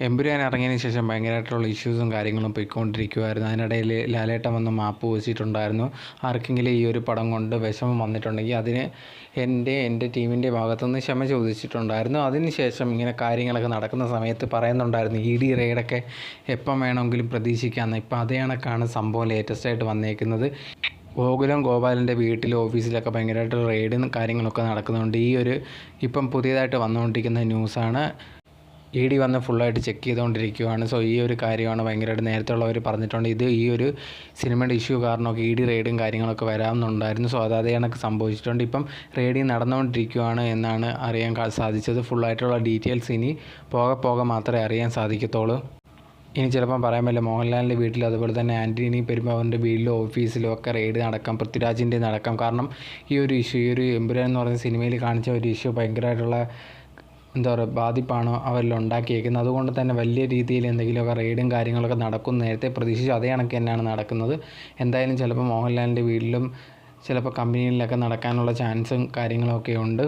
എമ്പുരാൻ ഇറങ്ങിയതിന് ശേഷം ഭയങ്കരമായിട്ടുള്ള ഇഷ്യൂസും കാര്യങ്ങളും പോയിക്കൊണ്ടിരിക്കുമായിരുന്നു അതിനിടയിൽ ലാലേട്ടൻ വന്ന് മാപ്പ് വെച്ചിട്ടുണ്ടായിരുന്നു. ആർക്കെങ്കിലും ഈ ഒരു പടം കൊണ്ട് വിഷമം വന്നിട്ടുണ്ടെങ്കിൽ അതിന് എന്റെ എന്റെ ടീമിന്റെ ഭാഗത്തുനിന്ന് ക്ഷമ ചോദിച്ചിട്ടുണ്ടായിരുന്നു. അതിന് ശേഷം ഇങ്ങനെ കാര്യങ്ങളൊക്കെ നടക്കുന്ന സമയത്ത് പറയുന്നുണ്ടായിരുന്നു ഇ ഡി റെയ്ഡൊക്കെ എപ്പം വേണമെങ്കിലും പ്രതീക്ഷിക്കാമെന്ന്. ഇപ്പം അതേ കണക്കാണ് സംഭവം ലേറ്റസ്റ്റ് ആയിട്ട് വന്നേക്കുന്നത്. ഗോകുലം ഗോപാലിന്റെ വീട്ടിലും ഓഫീസിലൊക്കെ ഭയങ്കരമായിട്ട് റെയ്ഡും കാര്യങ്ങളൊക്കെ നടക്കുന്നുണ്ട്. ഈ ഒരു ഇപ്പം പുതിയതായിട്ട് വന്നുകൊണ്ടിരിക്കുന്ന ന്യൂസാണ് ഇ ഡി വന്ന് ഫുള്ളായിട്ട് ചെക്ക് ചെയ്തുകൊണ്ടിരിക്കുകയാണ് സോ ഈ ഒരു കാര്യമാണ് ഭയങ്കരമായിട്ട് നേരത്തെ ഉള്ളവർ പറഞ്ഞിട്ടുണ്ട്. ഇത് ഈ ഒരു സിനിമയുടെ ഇഷ്യൂ കാരണമൊക്കെ ഇ ഡി റെയ്ഡും കാര്യങ്ങളൊക്കെ വരാമെന്നുണ്ടായിരുന്നു. സോ അത് കണക്ക് സംഭവിച്ചിട്ടുണ്ട്. ഇപ്പം റെയ്ഡിങ് നടന്നുകൊണ്ടിരിക്കുകയാണ് എന്നാണ് അറിയാൻ സാധിച്ചത്. ഫുള്ളായിട്ടുള്ള ഡീറ്റെയിൽസ് ഇനി പോകെ പോകെ മാത്രമേ അറിയാൻ സാധിക്കത്തുള്ളൂ. ഇനി ചിലപ്പം പറയാൻ പറ്റില്ല. മോഹൻലാലിന്റെ വീട്ടിൽ അതുപോലെ തന്നെ ആന്റണി പെരുമാവന്റെ വീട്ടിലും ഓഫീസിലും ഒക്കെ റെയ്ഡ് നടക്കാം. പൃഥ്വിരാജിന്റെ നടക്കാം. കാരണം ഈ ഒരു ഇഷ്യൂ ഈ ഒരു എമ്പുരാൻ എന്ന് പറയുന്ന സിനിമയിൽ കാണിച്ച ഒരു ഇഷ്യൂ ഭയങ്കരമായിട്ടുള്ള എന്താ പറയുക ബാധിപ്പാണ് അവരിൽ ഉണ്ടാക്കിയേക്കുന്നത്. അതുകൊണ്ട് തന്നെ വലിയ രീതിയിൽ എന്തെങ്കിലുമൊക്കെ റെയ്ഡും കാര്യങ്ങളൊക്കെ നടക്കും. നേരത്തെ പ്രതീക്ഷിച്ചു അതേ കണക്ക് തന്നെയാണ് നടക്കുന്നത്. എന്തായാലും ചിലപ്പോൾ മോഹൻലാലിന്റെ വീട്ടിലും ചിലപ്പോൾ കമ്പനിയിലൊക്കെ നടക്കാനുള്ള ചാൻസും കാര്യങ്ങളൊക്കെ ഉണ്ട്.